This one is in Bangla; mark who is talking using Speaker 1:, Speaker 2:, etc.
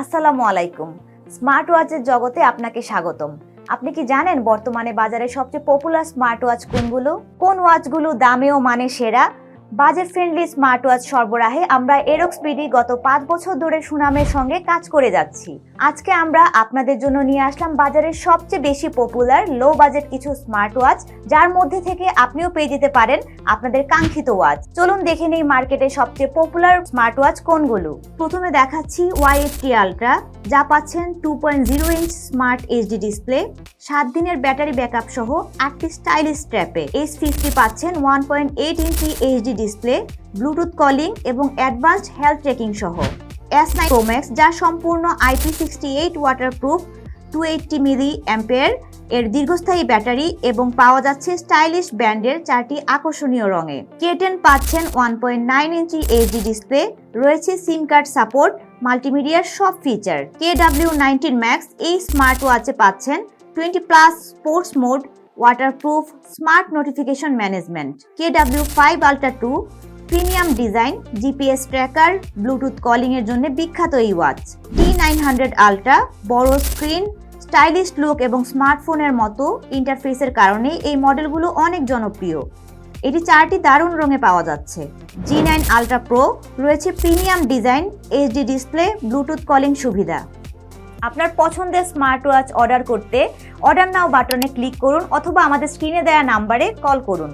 Speaker 1: আসসালামু আলাইকুম। স্মার্ট ওয়াচের জগতে আপনাকে স্বাগতম। আপনি কি জানেন বর্তমানে বাজারে সবচেয়ে পপুলার স্মার্ট ওয়াচ কোনগুলো? কোন ওয়াচগুলো দামেও মানে সেরা? বাজেট ফ্রেন্ডলি স্মার্ট ওয়াচ সরবরাহে আমরা এরক্স বিডি গত পাঁচ বছর ধরে সুনামের সঙ্গে কাজ করে যাচ্ছি। আজকে আমরা আপনাদের জন্য নিয়ে আসলাম বাজারের সবচেয়ে বেশি পপুলার লো বাজেট কিছু স্মার্ট ওয়াচ যার মধ্যে থেকে আপনিও পেয়ে যেতে পারেন আপনাদের কাঙ্ক্ষিত ওয়াচ চলুন দেখে নেই মার্কেটে সবচেয়ে পপুলার স্মার্ট ওয়াচ কোনগুলো। প্রথমে দেখাচ্ছি ওয়াই এইটটি আলট্রা যা পাচ্ছেন two point zero inch smart HD display সাত দিনের ব্যাটারি ব্যাকআপ সহ একটি স্টাইলিশ স্ট্র্যাপে এস ফিফটি পাচ্ছেন one point eight inch HD display, Bluetooth calling এবং অ্যাডভান্সড হেলথ ট্রেকিং সহ। এস নাইন প্রোম্যাক্স যা সম্পূর্ণ IP sixty eight waterproof two eighty milliampere এর দীর্ঘস্থায়ী ব্যাটারি এবং পাওয়া যাচ্ছে স্টাইলিশ ব্র্যান্ডের চারটি আকর্ষণীয় রঙে। কেটেন পাচ্ছেন one point nine inch HD display রয়েছে সিম কার্ড সাপোর্ট মাল্টিমিডিয়ার সব feature K W nineteen max এই স্মার্ট ওয়াচে পাচ্ছেন twenty plus sports mode waterproof smart notification management K W five ultra two premium design GPS tracker Bluetooth calling এর জন্য বিখ্যাত এই watch T nine hundred ultra বড় স্ক্রিন স্টাইলিশ লুক এবং স্মার্টফোনের মতো ইন্টারফেসের কারণে এই মডেলগুলো অনেক জনপ্রিয়। এটি চারটি দারুণ রঙে পাওয়া যাচ্ছে। জি নাইন আলট্রা প্রো রয়েছে premium design HD display Bluetooth calling সুবিধা। আপনার পছন্দের স্মার্ট ওয়াচ অর্ডার করতে অর্ডার নাও বাটনে ক্লিক করুন অথবা আমাদের স্ক্রিনে দেওয়া নাম্বারে কল করুন।